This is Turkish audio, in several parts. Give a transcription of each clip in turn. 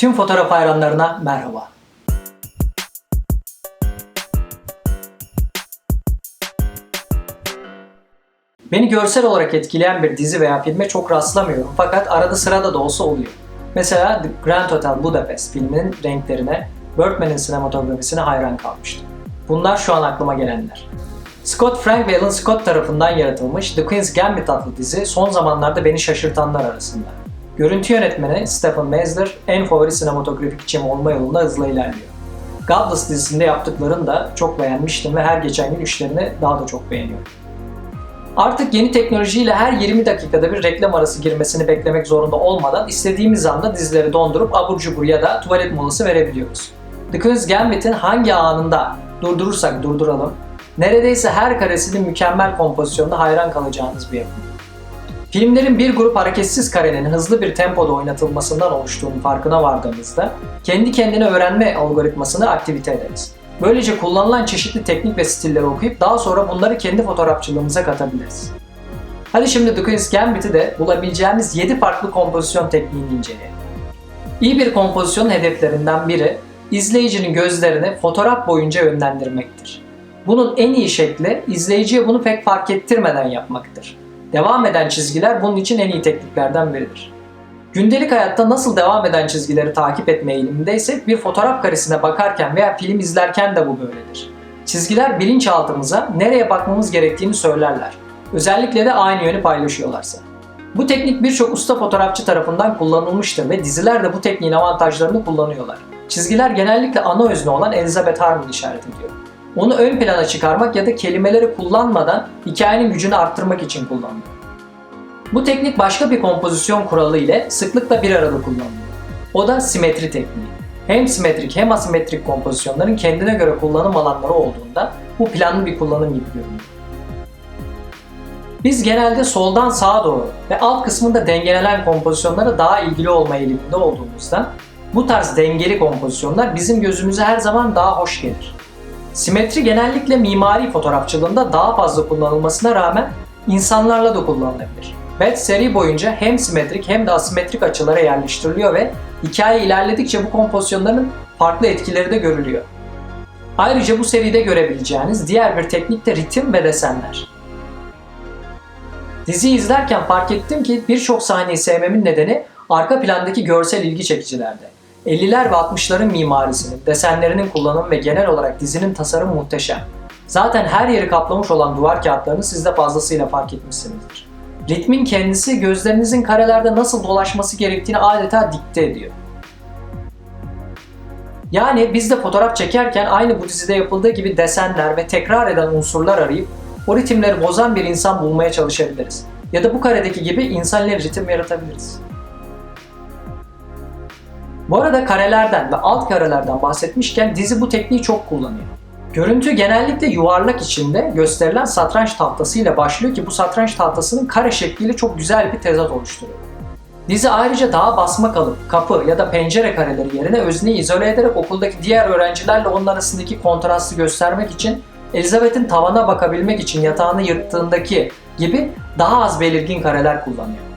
Tüm fotoğraf hayranlarına merhaba. Beni görsel olarak etkileyen bir dizi veya filme çok rastlamıyorum fakat arada sırada da olsa oluyor. Mesela The Grand Hotel Budapest filminin renklerine, Birdman'in sinematografisine hayran kalmıştım. Bunlar şu an aklıma gelenler. Scott Frank ve Alan Scott tarafından yaratılmış The Queen's Gambit adlı dizi son zamanlarda beni şaşırtanlar arasında. Görüntü yönetmeni Stephen Meisler en favori sinematografik içim olma yolunda hızla ilerliyor. Godless dizisinde yaptıklarını da çok beğenmiştim ve her geçen gün işlerini daha da çok beğeniyorum. Artık yeni teknolojiyle her 20 dakikada bir reklam arası girmesini beklemek zorunda olmadan istediğimiz anda dizileri dondurup abur cubur ya da tuvalet molası verebiliyoruz. The Queen's Gambit'in hangi anında durdurursak durduralım, neredeyse her karesinin mükemmel kompozisyonda hayran kalacağınız bir yapım. Filmlerin bir grup hareketsiz karenin hızlı bir tempoda oynatılmasından oluştuğunun farkına vardığımızda kendi kendine öğrenme algoritmasını aktivite ederiz. Böylece kullanılan çeşitli teknik ve stilleri okuyup daha sonra bunları kendi fotoğrafçılığımıza katabiliriz. Hadi şimdi The Queen's Gambit'i de bulabileceğimiz 7 farklı kompozisyon tekniğini inceleyelim. İyi bir kompozisyonun hedeflerinden biri izleyicinin gözlerini fotoğraf boyunca yönlendirmektir. Bunun en iyi şekli izleyiciye bunu pek fark ettirmeden yapmaktır. Devam eden çizgiler bunun için en iyi tekniklerden biridir. Gündelik hayatta nasıl devam eden çizgileri takip etme eğilimindeysek bir fotoğraf karesine bakarken veya film izlerken de bu böyledir. Çizgiler bilinçaltımıza nereye bakmamız gerektiğini söylerler. Özellikle de aynı yönü paylaşıyorlarsa. Bu teknik birçok usta fotoğrafçı tarafından kullanılmıştır ve diziler de bu tekniğin avantajlarını kullanıyorlar. Çizgiler genellikle ana özne olan Elizabeth Harmon işaret ediyor. Onu ön plana çıkarmak ya da kelimeleri kullanmadan hikayenin gücünü arttırmak için kullanılıyor. Bu teknik başka bir kompozisyon kuralı ile sıklıkla bir arada kullanılıyor. O da simetri tekniği. Hem simetrik hem asimetrik kompozisyonların kendine göre kullanım alanları olduğunda bu planlı bir kullanım gibi görünüyor. Biz genelde soldan sağa doğru ve alt kısmında dengelenen kompozisyonlara daha ilgili olma eğiliminde olduğumuzdan bu tarz dengeli kompozisyonlar bizim gözümüze her zaman daha hoş gelir. Simetri genellikle mimari fotoğrafçılığında daha fazla kullanılmasına rağmen insanlarla da kullanılabilir. Bet seri boyunca hem simetrik hem de asimetrik açılara yerleştiriliyor ve hikaye ilerledikçe bu kompozisyonların farklı etkileri de görülüyor. Ayrıca bu seride görebileceğiniz diğer bir teknik de ritim ve desenler. Diziyi izlerken fark ettim ki birçok sahneyi sevmemin nedeni arka plandaki görsel ilgi çekicilerde. 50'ler ve 60'ların mimarisinin, desenlerinin kullanımı ve genel olarak dizinin tasarımı muhteşem. Zaten her yeri kaplamış olan duvar kağıtlarını siz de fazlasıyla fark etmişsinizdir. Ritmin kendisi gözlerinizin karelerde nasıl dolaşması gerektiğini adeta dikte ediyor. Yani biz de fotoğraf çekerken aynı bu dizide yapıldığı gibi desenler ve tekrar eden unsurlar arayıp o ritimleri bozan bir insan bulmaya çalışabiliriz. Ya da bu karedeki gibi insan ile ritim yaratabiliriz. Bu arada karelerden ve alt karelerden bahsetmişken dizi bu tekniği çok kullanıyor. Görüntü genellikle yuvarlak içinde gösterilen satranç tahtasıyla başlıyor ki bu satranç tahtasının kare şekliyle çok güzel bir tezat oluşturuyor. Dizi ayrıca daha basma kalıp, kapı ya da pencere kareleri yerine özneyi izole ederek okuldaki diğer öğrencilerle onun arasındaki kontrastı göstermek için Elizabeth'in tavana bakabilmek için yatağını yırttığındaki gibi daha az belirgin kareler kullanıyor.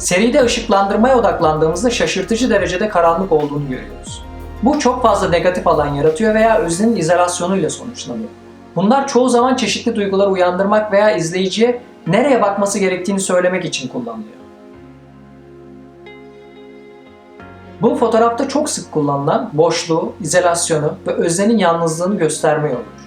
Seride ışıklandırmaya odaklandığımızda şaşırtıcı derecede karanlık olduğunu görüyoruz. Bu çok fazla negatif alan yaratıyor veya öznenin izolasyonuyla sonuçlanıyor. Bunlar çoğu zaman çeşitli duyguları uyandırmak veya izleyiciye nereye bakması gerektiğini söylemek için kullanılıyor. Bu fotoğrafta çok sık kullanılan boşluğu, izolasyonu ve öznenin yalnızlığını gösterme yoludur.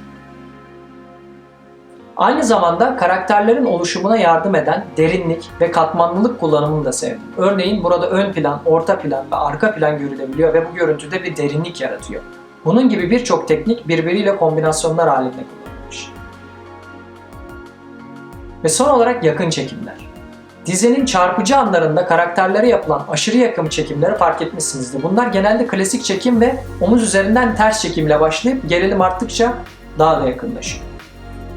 Aynı zamanda karakterlerin oluşumuna yardım eden derinlik ve katmanlılık kullanımını da sevdim. Örneğin burada ön plan, orta plan ve arka plan görülebiliyor ve bu görüntüde bir derinlik yaratıyor. Bunun gibi birçok teknik birbiriyle kombinasyonlar halinde kullanılmış. Ve son olarak yakın çekimler. Dizinin çarpıcı anlarında karakterlere yapılan aşırı yakın çekimleri fark etmişsinizdir. Bunlar genelde klasik çekim ve omuz üzerinden ters çekimle başlayıp gerilim arttıkça daha da yakınlaşıyor.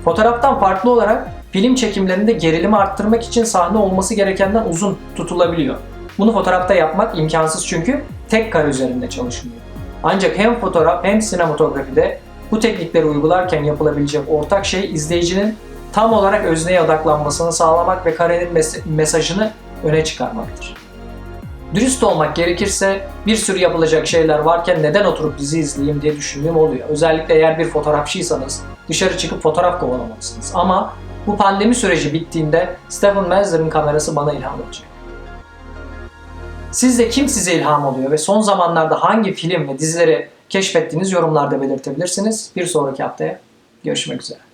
Fotoğraftan farklı olarak film çekimlerinde gerilimi arttırmak için sahne olması gerekenden uzun tutulabiliyor. Bunu fotoğrafta yapmak imkansız çünkü tek kare üzerinde çalışılıyor. Ancak hem fotoğraf hem sinematografide bu teknikleri uygularken yapılabilecek ortak şey izleyicinin tam olarak özneye odaklanmasını sağlamak ve karenin mes- mesajını öne çıkarmaktır. Dürüst olmak gerekirse bir sürü yapılacak şeyler varken neden oturup dizi izleyeyim diye düşündüğüm oluyor. Özellikle eğer bir fotoğrafçıysanız dışarı çıkıp fotoğraf kovalamalısınız. Ama bu pandemi süreci bittiğinde Stephen Metzler'ın kamerası bana ilham olacak. Sizde kim size ilham oluyor ve son zamanlarda hangi film ve dizileri keşfettiğiniz yorumlarda belirtebilirsiniz. Bir sonraki haftaya görüşmek üzere.